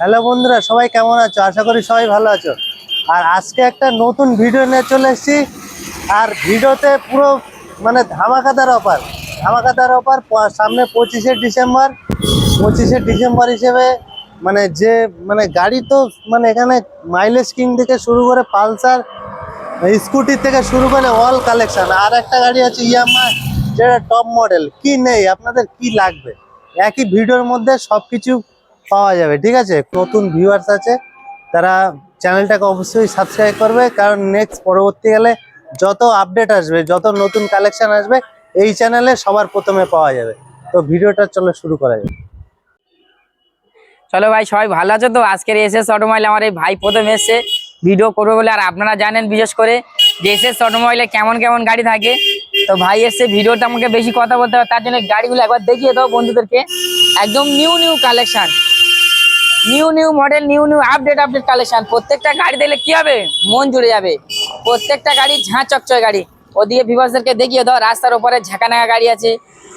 Hello বন্ধুরা, সবাই কেমন আছো? আশা করি সবাই ভালো আছো। আর আজকে একটা নতুন ভিডিও নিয়ে চলে এসেছি। আর ভিডিওতে পুরো মানে ধামাকাদার অফার ধামাকাদার অফার সামনে পঁচিশে ডিসেম্বর। পঁচিশে ডিসেম্বর হিসেবে মানে যে মানে গাড়ি তো মানে এখানে মাইলেজ কিং থেকে শুরু করে পালসার, স্কুটি থেকে শুরু করে অল কালেকশন আর একটা গাড়ি আছে ইয়ামা যেটা টপ মডেল কি নেই? আপনাদের কি লাগবে? একই ভিডিওর মধ্যে সবকিছু পাওয়া যাবে, ঠিক আছে? নতুন ভিউয়ার্স আছে, তারা চ্যানেলটাকে অবশ্যই সাবস্ক্রাইব করবে, কারণ নেক্সট পরবর্তীকালে যত আপডেট আসবে, যত নতুন কালেকশন আসবে, এই চ্যানেলে সবার প্রথমে পাওয়া যাবে। তো ভিডিওটা চলো শুরু করা যাবে চলো ভাই, সবাই ভালো আছো তো? আজকের এস এস অটোমোবাইল আমার এই ভাই প্রথম এসছে ভিডিও করবে বলে। আর আপনারা জানেন, বিশেষ করে যে এস এস অটোমোবাইলে কেমন কেমন গাড়ি থাকে। তো ভাই এসছে, ভিডিওতে আমাকে বেশি কথা বলতে হবে, তার জন্য গাড়িগুলো একবার দেখিয়ে দাও বন্ধুদেরকে। একদম new new collection new new model new new update update collection প্রত্যেকটা গাড়ি দিলে কি হবে? মন জুড়ে যাবে। প্রত্যেকটা গাড়ি ঝাঁ চকচয় গাড়ি। ওদিকে ভিভার্সদেরকে দেখিয়ে দাও, রাস্তার উপরে ঝাঁকানাকা গাড়ি আছে।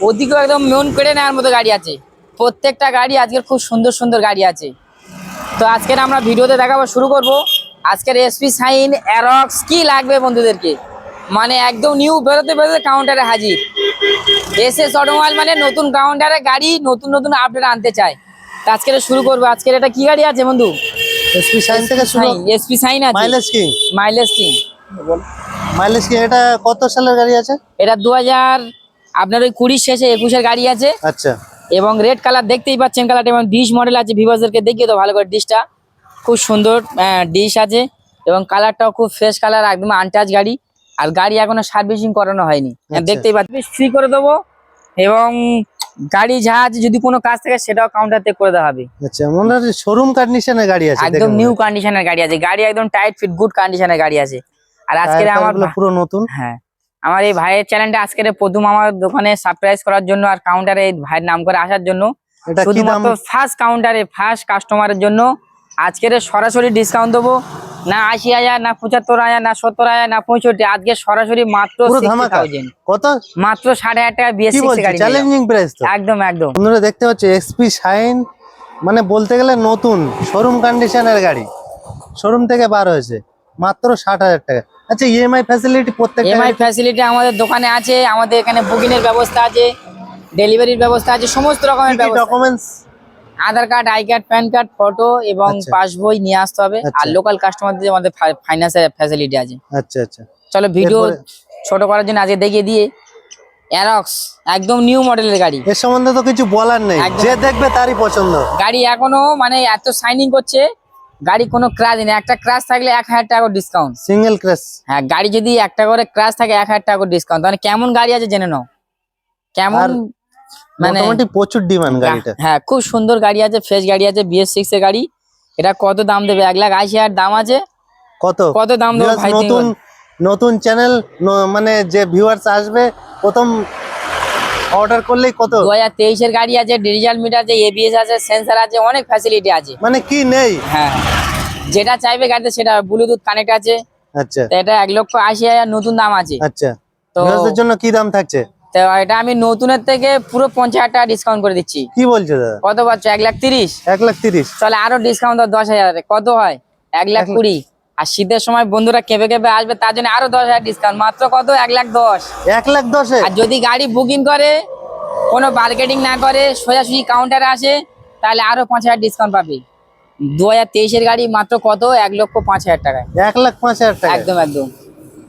ওদিকেও একদম মন কেড়ে নেওয়ার মতো গাড়ি আছে। প্রত্যেকটা গাড়ি আজকের খুব সুন্দর সুন্দর গাড়ি আছে। তো আজকের আমরা ভিডিওতে দেখাবো, শুরু করব। আজকের এসপি সাইন অ্যারক্স কি লাগবে বন্ধুদেরকে? মানে একদম নিউ বেরোতে বেরোতে কাউন্টারে হাজির। এস এস অটোমোবাইল মানে নতুন কাউন্টারে গাড়ি নতুন নতুন আপডেট আনতে চায়। তো আজকের শুরু করব। আজকের এটা কি গাড়ি আছে বন্ধু? এসপি সাইন থেকে শুরু এসপি সাইন আছে। মাইলেজ কি? Mileage king? মাইলেজ কি? এটা কত সালের গাড়ি আছে? এটা দু হাজার আপনার ওই কুড়ির শেষে একুশের গাড়ি আছে। আচ্ছা। এবং রেড কালার দেখতেই পাচ্ছেন কালারটা এবং ডিশ মডেল আছে দেখিয়ে তো ভালো করে ডিশটা খুব সুন্দর ডিশ আছে। এবং কালারটাও খুব ফ্রেশ কালার একদম আনটাচ গাড়ি। আর গাড়ি এখনও সার্ভিসিং করানো হয়নি। আচ্ছা। দেখতেই পাচ্ছেন। ফ্রি করে দেবো। এবং গাড়ি যা আছে যদি কোনো কাজ থাকে সেটাও কাউন্টারতে করে দেওয়া হবে। আচ্ছা মনে হচ্ছে শোরুম কন্ডিশনের গাড়ি আছে একদম। নিউ কন্ডিশনের গাড়ি আছে গাড়ি একদম টাইট ফিট গুড কন্ডিশনের গাড়ি আছে। আর আজকে আমার পুরো নতুন? হ্যাঁ আমার এই ভাইয়ের চ্যানেলটা আজকের প্রথম আমার দোকানে সারপ্রাইজ করার জন্য আর কাউন্টারে এই ভাইয়ের নাম করে আসার জন্য। শুধুমাত্র ফার্স্ট কাউন্টারে ফার্স্ট কাস্টমারের জন্য আজকের সরাসরি ডিসকাউন্ট দেবো। না আশি হাজার না পঁচাত্তর হাজার না সত্তর হাজার না পঁয়ষট্টি আজকে সরাসরি মাত্র পুরো 60,000 ধামাকা? কত? মাত্র সাড়ে হাজার টাকা। চ্যালেঞ্জিং প্রাইস একদম একদম। দেখতে পাচ্ছ এক্সপি শাইন মানে বলতে গেলে নতুন শোরুম কন্ডিশনের গাড়ি। শোরুম থেকে বার হয়েছে মাত্র ষাট হাজার টাকা। আচ্ছা ইএমআই ফ্যাসিলিটি প্রত্যেকটা এমআই ফ্যাসিলিটি আমাদের দোকানে আছে আমাদের এখানে বুকিং এর ব্যবস্থা আছে ডেলিভারির ব্যবস্থা আছে সমস্ত রকমের documents Aadhaar card I card PAN card photo এবং আচ্ছা। পাসবই নিয়ে আসতে হবে। আর আচ্ছা। লোকাল কাস্টমারদের আমাদের ফাইন্যান্সের ফ্যাসিলিটি আছে। আচ্ছা আচ্ছা। চলো ভিডিও ছোট করার জন্য আজকে দেখিয়ে দিয়ে। অ্যারক্স একদম নিউ মডেলের গাড়ি। এর সম্বন্ধে তো কিছু বলার নেই। যে দেখবে তারই পছন্দ। গাড়ি এখনও মানে এত সাইনিং করছে গাড়ি কোনো ক্রাশ নেই। একটা ক্রাশ থাকলে এক হাজার টাকা ডিসকাউন্ট সিঙ্গেল ক্রেস হ্যাঁ গাড়ি যদি একটা করে ক্রাশ থাকে এক হাজার টাকা ডিসকাউন্ট মানে কেমন গাড়ি আছে জেনে নাও। কেমন মানে প্রচুর ডিমান্ড গাড়িটা হ্যাঁ খুব সুন্দর গাড়ি আছে ফ্রেশ গাড়ি আছে বিএস সিক্স এর গাড়ি। এটা কত দাম দেবে? এক লাখ আশি হাজার দাম আছে। কত? কত দাম দেবে নতুন নতুন চ্যানেল মানে যে ভিউয়ার্স আসবে প্রথম অর্ডার করলেই কত? দু হাজার তেইশের গাড়ি আছে ডিজিটাল মিটার আছে এবিএস আছে সেন্সার আছে অনেক ফ্যাসিলিটি আছে। মানে কি নেই? হ্যাঁ যেটা চাইবে গাড়িতে সেটা ব্লুটুথ কানেক্ট আছে। আচ্ছা। এটা এক লক্ষ আশি হাজার নতুন দাম আছে। আচ্ছা। তো জন্য কি দাম থাকছে? তো এটা আমি নতুনের থেকে পুরো পঞ্চাশ হাজার টাকা ডিসকাউন্ট করে দিচ্ছি। কি বলছো দাদা? কত পাচ্ছ? এক লাখ তিরিশ। এক লাখ তিরিশ। চলে আরও ডিসকাউন্ট দশ হাজার। কত হয়? এক লাখ এক লাখ- কুড়ি। আর শীতের সময় বন্ধুরা কেঁপে কেঁপে আসবে তার জন্য আরও দশ হাজার ডিসকাউন্ট মাত্র কত? এক লাখ দশ। এক লাখ দশে? আর যদি গাড়ি বুকিং করে কোনো মার্কেটিং না করে সোজাসুজি কাউন্টারে আসে তাহলে আরও পাঁচ হাজার ডিসকাউন্ট পাবে। দু হাজার তেইশের গাড়ি মাত্র কত? এক লক্ষ পাঁচ হাজার টাকায়। এক লাখ পাঁচ হাজার টাকা একদম একদম।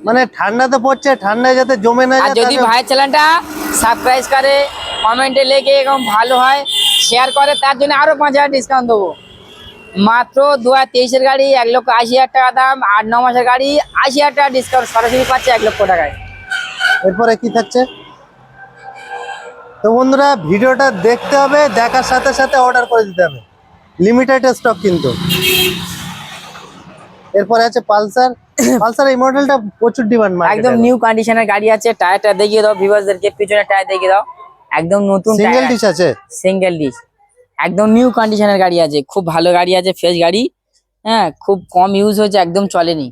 মানে ঠান্ডাতে পড়ছে ঠান্ডায় যাতে জমে না আর যদি ভাই চ্যানেলটা সাবস্ক্রাইব করে কমেন্টে লেগে এরকম ভালো হয় শেয়ার করে তার জন্য আরও পাঁচ হাজার ডিসকাউন্ট দেবো। মাত্র দু হাজার তেইশের গাড়ি এক লক্ষ আশি হাজার টাকা দাম আট ন মাসের গাড়ি আশি হাজার টাকা ডিসকাউন্ট সরাসরি পাচ্ছে এক লক্ষ টাকায়। এরপরে কি থাকছে? তো বন্ধুরা ভিডিওটা দেখতে হবে দেখার সাথে সাথে অর্ডার করে দিতে হবে। লিমিটেড স্টক কিন্তু। এরপরে আছে পালসার। পালসার এই মডেলটা প্রচুর ডিমান্ড একদম নিউ কন্ডিশনের গাড়ি আছে টায়ারটা দেখিয়ে দাও ভিভার্সদেরকে পিছনে টায়ার দেখিয়ে দাও। একদম নতুন সিঙ্গেল ডিশ আছে? সিঙ্গেল ডিশ একদম নিউ কন্ডিশনের গাড়ি আছে খুব ভালো গাড়ি আছে ফ্রেশ গাড়ি। হ্যাঁ খুব কম ইউজ হয়েছে একদম চলেনি।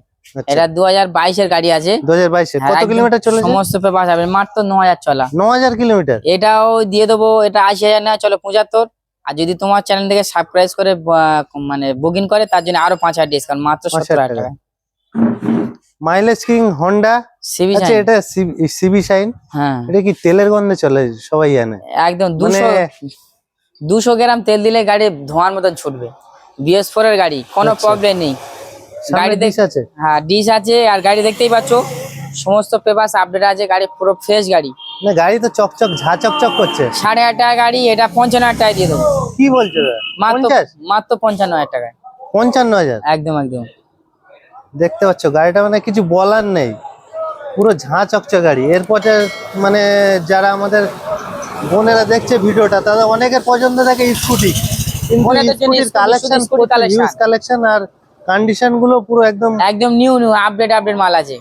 এটা দু হাজার বাইশের গাড়ি আছে। দু হাজার বাইশে। হ্যাঁ, কত কিলোমিটার চলেছে? সমস্ত পেপার যাবে মাত্র ন হাজার চলা। ন হাজার কিলোমিটার? এটাও দিয়ে দেবো এটা আশি হাজার না চলো পঁচাত্তর। আর যদি তোমার চ্যানেল থেকে সাবস্ক্রাইব করে মানে বুকিং করে তার জন্য আরও পাঁচ হাজার ডিসকাউন্ট মাত্র সত্তর হাজার টাকা। মাইলেজ কিং হন্ডা সিবি আচ্ছা এটা সিবি শাইন হ্যাঁ। এটা কি তেলের গন্ধে চলে? সবাই জানে। একদম মানে দুশো দুশো গ্রাম তেল দিলে গাড়ি ধোঁয়ার মতন ছুটবে। বিএস ফোর এর গাড়ি কোনো আচ্ছা। প্রবলেম নেই। গাড়ি ডিশ আছে? হ্যাঁ ডিশ আছে আর গাড়ি দেখতেই পাচ্ছ সমস্ত পেপার আপডেট আছে গাড়ি পুরো ফ্রেশ গাড়ি। না গাড়ি তো চকচক ঝা চকচক করছে। সাড়ে আট টাকা গাড়ি এটা পঞ্চান্ন হাজার টাকা দিয়ে দেবো। কি বলছো? মাত্র মাত্র পঞ্চান্ন হাজার টাকায়। পঞ্চান্ন হাজার? একদম একদম। দেখতে পাচ্ছ গাড়িটা মানে কিছু বলার নেই। পুরো ঝাঁ চকচক গাড়ি। এরপরে মানে যারা আমাদের বোনেরা দেখছে ভিডিওটা তাদের অনেকের পছন্দ থাকে স্কুটি কালেকশন কালেকশন আর কন্ডিশনগুলো পুরো একদম একদম নিউ নিউ আপডেট আপডেট মাল আছে।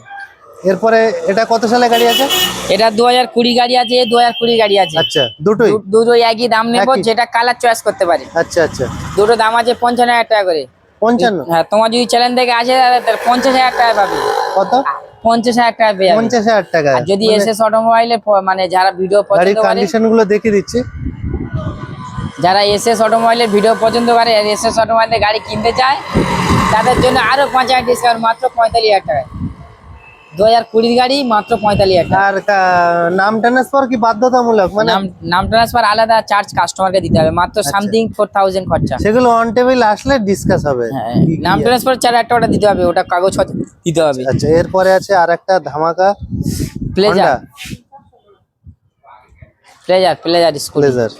এরপরে এটা কত সালে গাড়ি আছে? এটা দু হাজার কুড়ি গাড়ি আছে দু হাজার কুড়ি গাড়ি আছে। আচ্ছা দুটোই? দুটো একই দাম নেব? যেটা কালার চয়েস করতে পারে। আচ্ছা আচ্ছা। দুটো দাম আছে পঞ্চান্ন হাজার টাকা করে। পঞ্চান্ন? হ্যাঁ তোমার যদি চ্যানেল থেকে আসে তাহলে পঞ্চাশ হাজার টাকা পাবে। কত? পঞ্চাশ হাজার টাকা পেয়ে পঞ্চাশ হাজার টাকা। যদি মানে এস অটোমোবাইলে মানে যারা ভিডিও গাড়ির পছন্দ করে কন্ডিশনগুলো দেখিয়ে দিচ্ছি। যারা অটোমোবাইলের ভিডিও পছন্দ করে গাড়ি কিনতে চায় তাদের জন্য আরও পাঁচ হাজার ডিসকাউন্ট মাত্র পঁয়তাল্লিশ হাজার টাকায় দু হাজার কুড়ির গাড়ি মাত্র পঁয়তাল্লিশ হাজার আর নাম ট্রান্সফার কি বাধ্যতামূলক? মানে নাম ট্রান্সফার আলাদা চার্জ কাস্টমারকে দিতে হবে। মাত্র। সামথিং ফোর থাউজেন্ড খরচা। সেগুলো অন টেবিল আসলে ডিসকাস হবে। হ্যাঁ, নাম। ট্রান্সফার চার টাকাটা দিতে হবে ওটা কাগজ দিতে হবে। আচ্ছা এরপরে আছে আর একটা ধামাকা Pleasure Pleasure Pleasure school Pleasure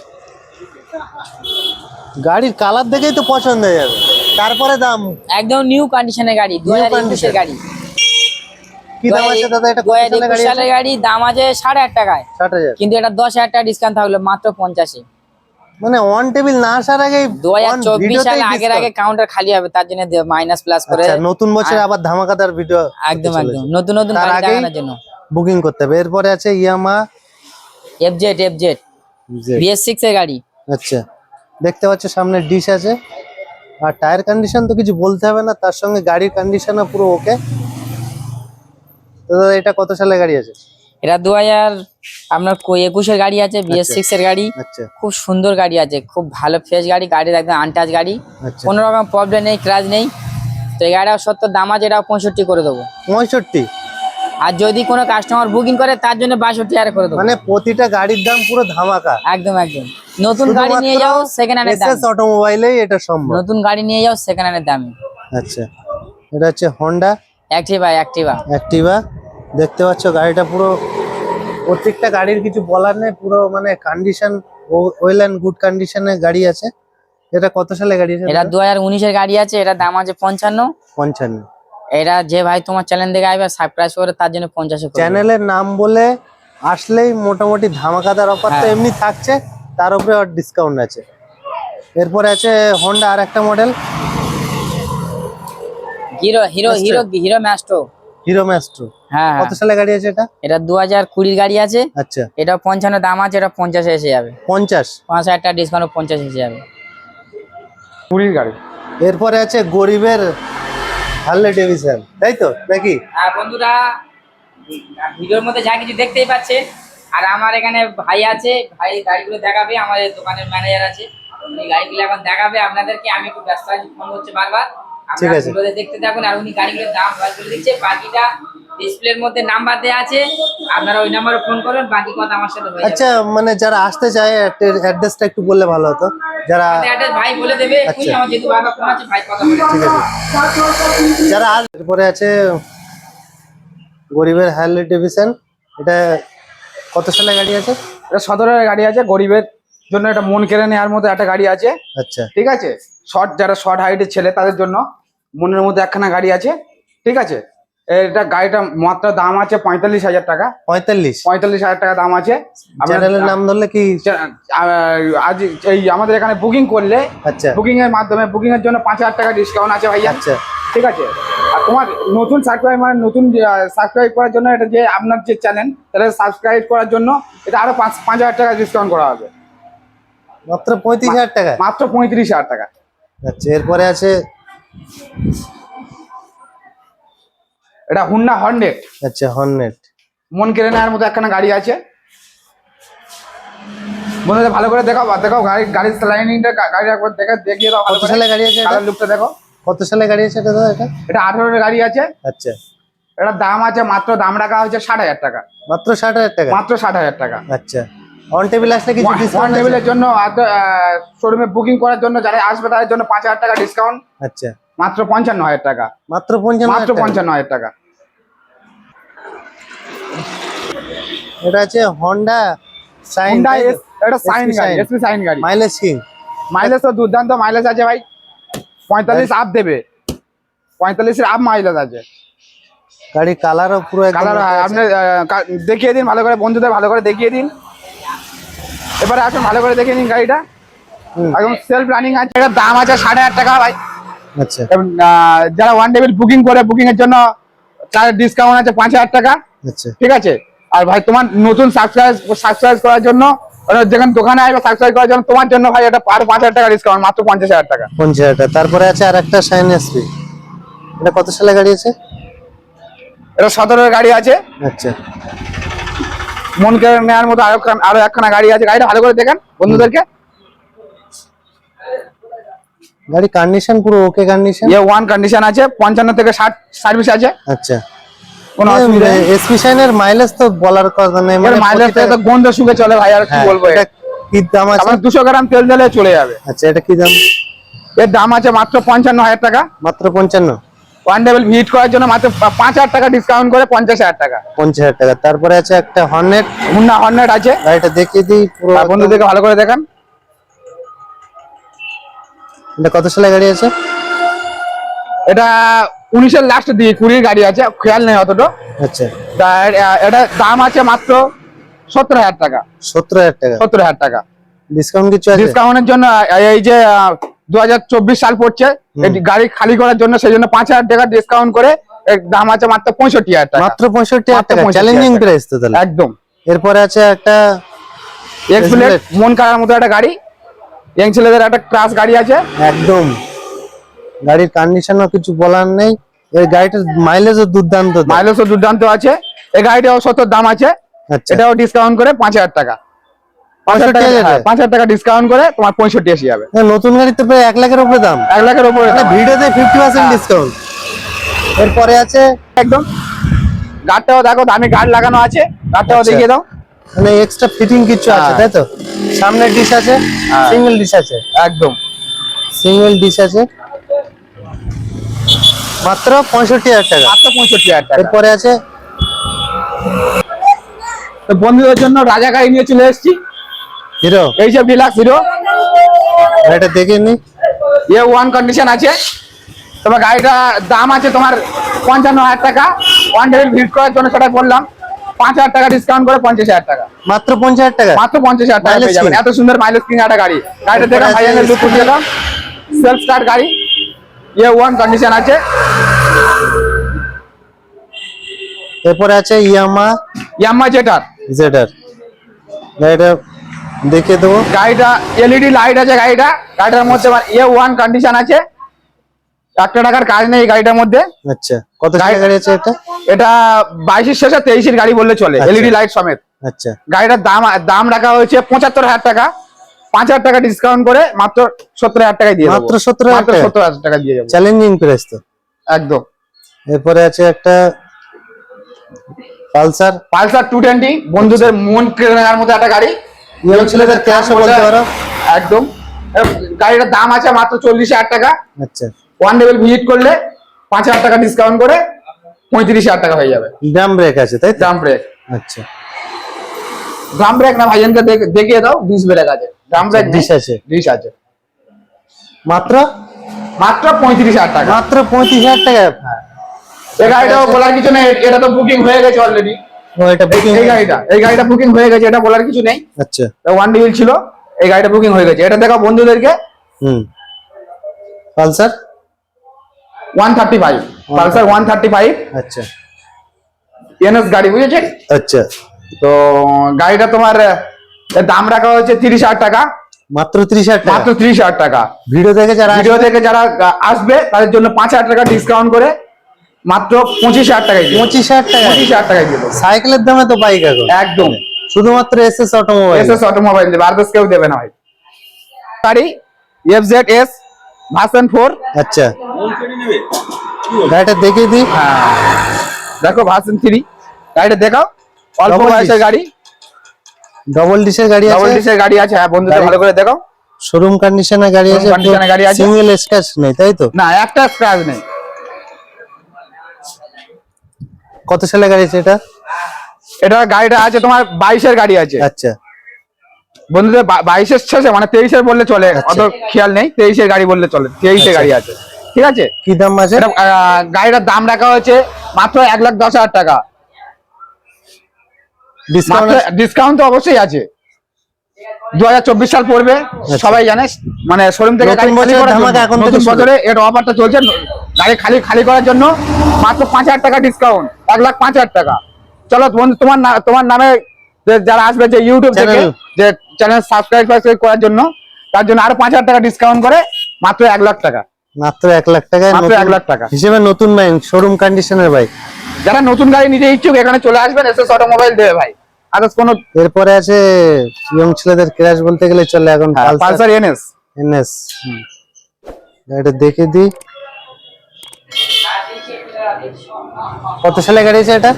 গাড়ির কালার দেখেই তো পছন্দ হয়ে যাবে। তারপরে দাম? একদম নিউ কন্ডিশনের গাড়ি দু হাজার গাড়ি। কি দাম আছে দাদা? এটা কত হাজার সালে একুশ গাড়ি সালের গাড়ি দাম আছে সাড়ে আট টাকায়। কিন্তু এটা দশ হাজার টাকা ডিসকাউন্ট থাকল মাত্র পঞ্চাশে। মানে অন টেবিল না আসার সালে আগের আগে কাউন্টার খালি হবে তার জন্য মাইনাস প্লাস করে আচ্ছা নতুন বছরে আবার ধামাকাদার ভিডিও একদম একদম। নতুন নতুন গাড়ি দেখানোর জন্য। বুকিং করতে হবে। এরপরে আছে ইয়ামা এর গাড়ি। আচ্ছা দেখতে পাচ্ছ সামনে ডিশ আছে। আর টায়ার কন্ডিশন তো কিছু বলতে হবে না তার সঙ্গে গাড়ির কন্ডিশনও পুরো ওকে তো দাদা এটা কত সালে গাড়ি আছে? এটা দু হাজার আপনার একুশের গাড়ি আছে বিএস সিক্স এর গাড়ি। আচ্ছা। খুব সুন্দর গাড়ি আছে খুব ভালো ফ্রেশ গাড়ি গাড়ির একদম আনটাচ গাড়ি। আচ্ছা। কোনো রকম প্রবলেম নেই ক্রাজ নেই। তো এই গাড়িটা সত্তর দাম আছে এটা পঁয়ষট্টি করে দেবো। পঁয়ষট্টি? আর যদি কোনো কাস্টমার বুকিং করে তার জন্য বাষট্টি হাজার করে দেবো। মানে প্রতিটা গাড়ির দাম পুরো ধামাকা। একদম একদম। নতুন গাড়ি নিয়ে যাও সেকেন্ড হ্যান্ডের দাম। অটোমোবাইলেই এটা সম্ভব। নতুন গাড়ি নিয়ে যাও সেকেন্ড হ্যান্ডের দামে। আচ্ছা। এটা হচ্ছে হন্ডা অ্যাক্টিভা অ্যাক্টিভা অ্যাক্টিভা দেখতে পাচ্ছ গাড়িটা পুরো প্রত্যেকটা গাড়ির কিছু বলার নেই পুরো মানে কন্ডিশন ওয়েল অ্যান্ড গুড কন্ডিশনে গাড়ি আছে। এটা কত সালে গাড়ি আছে? এটা দু হাজার উনিশের গাড়ি আছে এটা দাম আছে পঞ্চান্ন। পঞ্চান্ন। এটা যে ভাই তোমার চ্যানেল দেখে আসবে সাবস্ক্রাইব করে তার জন্য পঞ্চাশে। চ্যানেলের নাম বলে আসলেই মোটামুটি ধামাকাদার অফার তো হ্যাঁ। এমনি থাকছে তার উপরে আর ডিসকাউন্ট আছে। এরপরে আছে হন্ডা আর একটা model Hero Hero Hero Hero Maestro Hero Maestro হ্যাঁ হ্যাঁ। কত সালে গাড়ি আছে এটা? এটা দু হাজার কুড়ির গাড়ি আছে। আচ্ছা। এটা পঞ্চান্ন দাম আছে এটা পঞ্চাশে এসে যাবে। পঞ্চাশ? পাঁচ হাজার টাকা ডিসকাউন্ট পঞ্চাশ এসে যাবে। কুড়ির গাড়ি। এরপরে আছে গরিবের হার্লে ডেভিসন তাই তো? নাকি? আর বন্ধুরা ভিডিওর মধ্যে যা কিছু দেখতেই পাচ্ছে আর আমার এখানে ভাই আছে ভাই গাড়িগুলো দেখাবে আমাদের দোকানের ম্যানেজার আছে। উনি গাড়িগুলো এখন দেখাবে আপনাদেরকে আমি একটু ব্যস্ত আছি ফোন হচ্ছে বারবার। ঠিক আপনারা দেখতে থাকুন আর উনি গাড়িগুলোর দাম বলে দিচ্ছে। বাকিটা ডিসপ্লের মধ্যে নাম্বার দেওয়া আছে। আপনারা ওই নাম্বারে ফোন করবেন বাকি কথা আমার সাথে হয়ে আচ্ছা মানে যারা আসতে চায় অ্যাড্রেসটা একটু বললে ভালো হতো। যারা অ্যাড্রেস ভাই বলে দেবে আচ্ছা। আমার যেহেতু বারবার ফোন আছে ভাই কথা বলে ঠিক আছে। যারা আস এরপরে আছে গরিবের হার্লে ডেভিসন এটা কত সালে গাড়ি আছে? এটা সদরের গাড়ি আছে গরিবের জন্য এটা মন কেড়ে নেওয়ার মতো একটা গাড়ি আছে। আচ্ছা। ঠিক আছে? শর্ট যারা শর্ট হাইটের ছেলে তাদের জন্য মনের মধ্যে একখানা গাড়ি আছে। ঠিক আছে? এটা গাড়িটা মাত্র দাম আছে পঁয়তাল্লিশ হাজার টাকা। পঁয়তাল্লিশ? পঁয়তাল্লিশ হাজার টাকা দাম আছে। চ্যানেলের নাম ধরলে কি? আজ এই আমাদের এখানে বুকিং করলে আচ্ছা। বুকিং এর মাধ্যমে বুকিং এর জন্য পাঁচ হাজার টাকা ডিসকাউন্ট আছে ভাইয়া। আচ্ছা। ঠিক আছে? আর তোমার নতুন সাবস্ক্রাইব মানে নতুন সাবস্ক্রাইব করার জন্য এটা যে আপনার যে চ্যানেল তাহলে সাবস্ক্রাইব করার জন্য এটা আরও পাঁচ পাঁচ হাজার টাকা ডিসকাউন্ট করা হবে। মাত্র পঁয়ত্রিশ হাজার টাকা? মাত্র পঁয়ত্রিশ হাজার টাকা। আচ্ছা এরপরে আছে এটা হুন্ডা হন্ড্রেড আচ্ছা হর্নেট মন কেড়ে নেওয়ার মতো একখানা গাড়ি আছে। বন্ধুদের ভালো করে দেখাও দেখো গাড়ি গাড়ির স্লাইনিংটা গাড়ি একবার দেখে দেখিয়ে দাও কত সালে গাড়ি আছে এটা? কালার লুকটা দেখো। কত সালে গাড়ি আছে এটা এটা? এটা আঠেরোর গাড়ি আছে। আচ্ছা। এটা দাম আছে মাত্র দাম রাখা হয়েছে ষাট হাজার টাকা। মাত্র ষাট হাজার টাকা? মাত্র ষাট হাজার টাকা। আচ্ছা। অন টেবিল আসলে কিছু ডিসকাউন্ট টেবিলের জন্য শোরুমে বুকিং করার জন্য যারা আসবে তাদের জন্য পাঁচ হাজার টাকা ডিসকাউন্ট আচ্ছা। মাত্র পঞ্চান্ন হাজার টাকা। মাত্র পঞ্চান্ন মাত্র হাজার টাকা। পঞ্চান্ন হাজার টাকা এটা আছে হন্ডা সাইন এটা সাইন গাড়ি এসপি সাইন গাড়ি। Mileage king? মাইলেজ তো দুর্দান্ত মাইলেজ আছে ভাই। পঁয়তাল্লিশ আপ দেবে। পঁয়তাল্লিশের আপ মাইলেজ আছে। গাড়ি কালারও পুরো একদম কালার আপনি দেখিয়ে দিন ভালো করে বন্ধুদের ভালো করে দেখিয়ে দিন। এবারে আসুন ভালো করে দেখিয়ে দিন গাড়িটা। একদম সেলফ রানিং আছে। এটার দাম আছে সাড়ে আট টাকা ভাই। আচ্ছা। যারা ওয়ান টেবিল বুকিং করে বুকিং এর জন্য তার ডিসকাউন্ট আছে পাঁচ হাজার টাকা। আচ্ছা। ঠিক আছে? আর ভাই তোমার নতুন সাবস্ক্রাইব সাবস্ক্রাইব করার জন্য ওরা যেখানে দোকানে আসবে সাবস্ক্রাইব করার জন্য তোমার জন্য ভাই এটা আরও পাঁচ হাজার টাকা ডিসকাউন্ট মাত্র পঞ্চাশ হাজার টাকা। পঞ্চাশ হাজার টাকা। তারপরে আছে আর একটা এসপি এটা কত সালে গাড়ি আছে? এটা সতেরোর গাড়ি আছে। আচ্ছা। মন কেড়ে নেওয়ার মতো আরও খান- আরও একখানা গাড়ি আছে। গাড়িটা ভালো করে দেখেন বন্ধুদেরকে। গাড়ি কন্ডিশন পুরো ওকে কন্ডিশন ওয়ান কন্ডিশন আছে পঞ্চান্ন থেকে ষাট সার্ভিস আছে। আচ্ছা। কোনো অসুবিধা নেই। এসপি সাইনের মাইলেজ তো বলার কথা নেই এবার মাইলেজ তো গন্ধ শুকে চলে ভাই আর কি হ্যাঁ, বলব এটা কি দাম আছে? আপনার দুশো গ্রাম তেল দিলে চলে যাবে। আচ্ছা এটা কি দাম? এর দাম আছে মাত্র পঞ্চান্ন হাজার টাকা। মাত্র পঞ্চান্ন। ওয়ান টেবিল ভিজিট করার জন্য মাত্র পা- পাঁচ হাজার টাকা ডিসকাউন্ট করে পঞ্চাশ হাজার টাকা। পঞ্চাশ হাজার টাকা। তারপরে আছে একটা হর্নেট হুন্ডা হর্নেট আছে। গাড়িটা দেখিয়ে দিই পুরো বন্ধুদেরকে ভালো করে দেখান। এটা কত সালে গাড়ি আছে? এটা উনিশের লাস্টের দিকে কুড়ির গাড়ি আছে খেয়াল নেই অতটা। আচ্ছা। তা এটা দাম আছে মাত্র সত্তর হাজার টাকা। সত্তর হাজার টাকা? সত্তর হাজার টাকা। ডিসকাউন্ট কিছু ডিসকাউন্টের জন্য এই যে দু সাল পড়ছে গাড়ি খালি করার জন্য সেই জন্য পাঁচ হাজার টাকা ডিসকাউন্ট করে দাম আছে মাত্র পঁয়ষট্টি হাজার টাকা। মাত্র পঁয়ষট্টি হাজার টাকা। চ্যালেঞ্জিং। প্রাইস তো তাহলে। একদম। এরপরে আছে একটা এক্সপ্লেট। মন কাড়ার মতো একটা গাড়ি। ইয়াং ছেলেদের একটা ক্লাস গাড়ি আছে। একদম। গাড়ির কন্ডিশনও কিছু বলার নেই। এই গাড়িটার মাইলেজও দুর্দান্ত। মাইলেজও দুর্দান্ত আছে। এই গাড়িটাও সত্তর দাম আছে। আচ্ছা। এটাও ডিসকাউন্ট করে পাঁচ হাজার টাকা। পাঁচ হাজার টাকা 65,000 হ্যাঁ, পাঁচ হাজার টাকা ডিসকাউন্ট করে তোমার পঁয়ষট্টি এসে যাবে। নতুন প্রায় এক লাখের উপরে দাম। এক লাখের উপরে ভিডিওতে ফিফটি পার্সেন্ট হ্যাঁ। ডিসকাউন্ট এরপরে আছে একদম। গাড়টাও দেখো দামি গার্ড লাগানো আছে। গাড়টাও আচ্ছা। দেখিয়ে দাও। মানে এক্সট্রা ফিটিং কিছু আছে হ্যাঁ। তাই তো? সামনে ডিশ আছে হ্যাঁ। সিঙ্গেল ডিশ আছে। একদম। সিঙ্গেল ডিশ আছে। মাত্র পঁয়ষট্টি হাজার টাকা। মাত্র পঁয়ষট্টি হাজার টাকা। এরপরে আছে? তো বন্ধুদের জন্য রাজা গাড়ি নিয়ে চলে এসেছি। হিরো? এইসব ডিলাক্স হিরো। এটা দেখে নি। এ ওয়ান কন্ডিশন আছে। তোমার গাড়িটা দাম আছে তোমার পঞ্চান্ন হাজার টাকা। ওয়ান টেবিল ভিড় করার জন্য সেটা বললাম। পাঁচ হাজার টাকা ডিসকাউন্ট করে পঞ্চাশ হাজার টাকা। মাত্র পঞ্চাশ হাজার টাকা? মাত্র পঞ্চাশ হাজার টাকা পেয়ে যাবেন। এত সুন্দর মাইলেজ কিং একটা গাড়ি। গাড়িটা দেখে ভাইয়ানের লুক উঠিয়ে দাও সেলফ স্টার্ট গাড়ি। এ ওয়ান কন্ডিশন আছে। এরপরে আছে ইয়ামা ইয়াম্মা জেটার। জেডার গাড়িটা দেখে দেবো। গাড়িটা এলইডি লাইট আছে গাড়িটা। গাড়িটার মধ্যে এ ওয়ান কন্ডিশন আছে। একটা টাকার কাজ নেই গাড়িটার মধ্যে। আচ্ছা কত গাড়ি- আছে এটা? এটা বাইশের শেষে তেইশের গাড়ি বললে চলে আচ্ছা। এলইডি লাইট সমেত। আচ্ছা। গাড়িটার দাম দাম রাখা হয়েছে পঁচাত্তর হাজার টাকা। পাঁচ হাজার টাকা ডিসকাউন্ট করে মাত্র সত্তর হাজার টাকায় দিয়ে। মাত্র 70,000 মাত্র টাকা? সত্তর হাজার টাকা দিয়ে যাব চ্যালেঞ্জিং প্রাইস তো। একদম। এরপরে আছে একটা পালসার। পালসার টু টোয়েন্টি বন্ধুদের মন কেড়ে নেওয়ার মতো একটা গাড়ি। ইয়ং ছেলেদের ক্যাশও বলতে পারো। একদম। গাড়িটার দাম আছে মাত্র চল্লিশ হাজার টাকা। আচ্ছা। ওয়ান লেভেল ভিজিট করলে পাঁচ হাজার টাকা ডিসকাউন্ট করে পঁয়ত্রিশ হাজার টাকা হয়ে যাবে। ড্রাম ব্রেক আছে তাই ড্রাম ব্রেক আচ্ছা। ড্রাম ব্রেক না ভাইজানকে দেখিয়ে দাও ডিস ব্রেক আছে। ড্রাম ব্রেক ডিশ আছে। ডিস আছে। মাত্র? মাত্র পঁয়ত্রিশ হাজার টাকা। মাত্র পঁয়ত্রিশ হাজার টাকা। এই গাড়িটাও বলার কিছু নেই এটা তো বুকিং হয়ে গেছে অলরেডি এটা বুকিং এই গাড়িটা এই গাড়িটা বুকিং হয়ে গেছে এটা বলার কিছু নেই। আচ্ছা। ওয়ান ডিভিল ছিল এই গাড়িটা বুকিং হয়ে গেছে। এটা দেখো বন্ধুদেরকে। হুম। Pulsar? One thirty five Pulsar one thirty five আচ্ছা। এনএস গাড়ি বুঝেছেন? আচ্ছা। তো গাড়িটা তোমার দাম রাখা হয়েছে তিরিশ হাজার টাকা। মাত্র ত্রিশ হাজার টাকা? মাত্র তিরিশ হাজার টাকা। ভিডিও দেখে যারা ভিডিও থেকে যারা আসবে তাদের জন্য পাঁচ হাজার টাকা ডিসকাউন্ট করে মাত্র পঁচিশ হাজার টাকায় পঁচিশ হাজার টাকা পঁচিশ হাজার টাকায় দেবো। সাইকেলের দামে তো বাইক এখন। একদম। শুধুমাত্র S S automobile S S automobile দেবে আর কেউ দেবে না ভাই। গাড়ি F Z S version four আচ্ছা। গাড়িটা দেখিয়ে দিই। হ্যাঁ। দেখো ভার্সন থ্রি গাড়িটা দেখাও। অল্প বয়সের গাড়ি। ডবল ডিসের গাড়ি ডাবল আছে ডিসের গাড়ি আছে হ্যাঁ বন্ধুদের গাড়ি- ভালো করে দেখো শোরুম কন্ডিশনে গাড়ি আছে এ গাড়ি আছে। সিঙ্গেল স্ক্র্যাচ নেই তাই তো? না একটা স্ক্র্যাচ নেই। কত সালে গাড়ি আছে এটা? এটা গাড়িটা আছে তোমার বাইশের গাড়ি আছে। আচ্ছা। বন্ধুদের বাইশের শেষে মানে তেইশের বললে চলে আচ্ছা। অত খেয়াল নেই তেইশের গাড়ি বললে চলে তেইশের আচ্ছা। গাড়ি আছে। ঠিক আছে? কি দাম আছে? এটা গাড়িটার দাম রাখা হয়েছে মাত্র এক লাখ দশ হাজার টাকা। ডিসকাউন্ট ডিসকাউন্ট তো অবশ্যই আছে। দু হাজার চব্বিশ সাল পড়বে সবাই জানে মানে শোরুম থেকে আচ্ছা। গাড়ি খালি এখন নতুন বছরে এর অফারটা চলছে গাড়ি খালি খালি করার জন্য মাত্র পাঁচ হাজার টাকা ডিসকাউন্ট এক লাখ পাঁচ হাজার টাকা। চলো বন্ধু তোমার তোমার নামে যারা আসবে যে ইউটিউব থেকে যে চ্যানেল সাবস্ক্রাইব করার জন্য তার জন্য আরও পাঁচ হাজার টাকা ডিসকাউন্ট করে মাত্র এক লাখ টাকা। মাত্র এক লাখ টাকায় মাত্র এক লাখ টাকা। হিসেবে নতুন বাইক শোরুম কন্ডিশনের বাইক যারা নতুন গাড়ি নিতে ইচ্ছুক এখানে চলে আসবেন এসে অটোমোবাইল দেবে ভাই। আদার্স কোনো এরপরে আছে ইয়ং ছেলেদের ক্রাশ বলতে গেলে চলে এখন পালসার পালসার এনএস। এনএস। গাড়িটা দেখে দিই। কত সালে গাড়ি আছে এটা?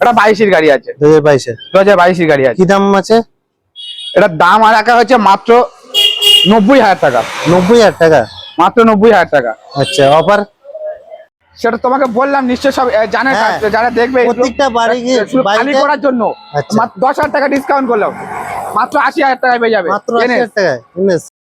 এটা বাইশের গাড়ি আছে। দু হাজার বাইশে। দু হাজার বাইশের গাড়ি আছে। কি দাম আছে? এটার দাম আর রাখা হয়েছে মাত্র নব্বই হাজার টাকা। নব্বই হাজার টাকা? মাত্র নব্বই হাজার টাকা। আচ্ছা অফার সেটা তোমাকে বললাম নিশ্চয় সব জানে হ্যাঁ। যারা দেখবে প্রত্যেকটা বাড়ি খালি করার জন্য। আচ্ছা। দশ হাজার টাকা ডিসকাউন্ট করলাম। মাত্র আশি হাজার টাকা পেয়ে যাবে। মাত্র আশি হাজার